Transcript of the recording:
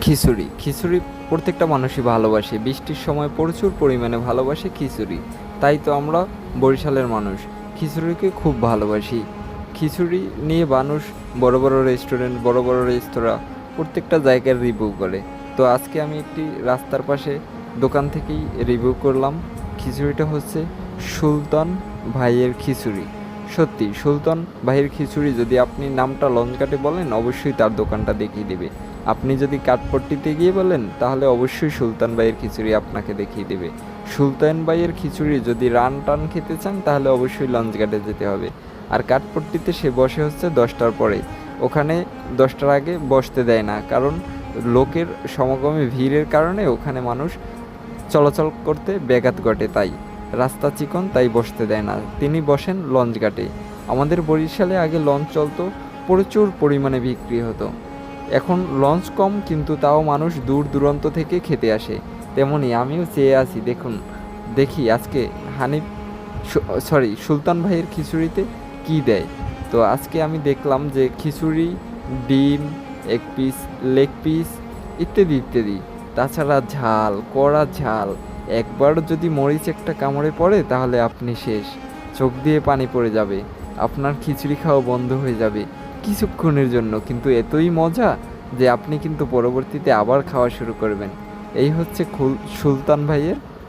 খিচুড়ি। খিচুড়ি প্রত্যেকটা মানুষই ভালোবাসে। বৃষ্টির সময় প্রচুর পরিমাণে ভালোবাসে খিচুড়ি। তাই তো আমরা বরিশালের মানুষ। খিচুড়িকে খুব ভালোবাসি। খিচুড়ি নিয়ে মানুষ বড় বড় রেস্টুরেন্ট বড় বড় রেস্তোরাঁ প্রত্যেকটা জায়গার রিভিউ করে। তো আজকে আমি একটি রাস্তার পাশে দোকান থেকেই রিভিউ করলাম। খিচুড়িটা হচ্ছে সুলতান ভাইয়ের খিচুড়ি। সত্যি, সুলতান ভাইয়ের খিচুড়ি যদি আপনি নামটা লঞ্চ কাটে বলেন, অবশ্যই তার দোকানটা দেখিয়ে দেবে। আপনি যদি কাঠপট্টিতে গিয়ে বলেন, তাহলে অবশ্যই সুলতান ভাইয়ের খিচুড়ি আপনাকে দেখিয়ে দেবে। সুলতান ভাইয়ের খিচুড়ি যদি রান টান খেতে চান, তাহলে অবশ্যই লঞ্চ ঘাটে যেতে হবে। আর কাঠপট্টিতে সে বসে হচ্ছে দশটার পরে। ওখানে দশটার আগে বসতে দেয় না, কারণ লোকের সমাগমে ভিড়ের কারণে ওখানে মানুষ চলাচল করতে ব্যাঘাত ঘটে তাই। রাস্তা চিকন, তাই বসতে দেয় না। তিনি বসেন লঞ্চ ঘাটে। আমাদের বরিশালে আগে লঞ্চ চলতো, প্রচুর পরিমাণে বিক্রি হতো। এখন লঞ্চ কম, কিন্তু তাও মানুষ দূর দূরান্ত থেকে খেতে আসে। তেমনই আমিও চেয়ে আছি, দেখুন, দেখি আজকে হানিফ সরি, সুলতান ভাইয়ের খিচুড়িতে কি দেয়। তো আজকে আমি দেখলাম যে খিচুড়ি, ডিম, এক পিস লেগ পিস ইত্যাদি ইত্যাদি। তাছাড়া ঝাল, কড়া ঝাল একবার যদি মরিচ একটা কামড়ে পড়ে, তাহলে আপনি শেষ। চোখ দিয়ে পানি পড়ে যাবে। আপনার খিচুড়ি খাওয়া বন্ধ হয়ে যাবে। কিছুক্ষণের জন্য, কিন্তু এতই মজা যে আপনি কিন্তু পরবর্তীতে আবার খাওয়া শুরু করবেন। এই হচ্ছে সুলতান ভাইয়ের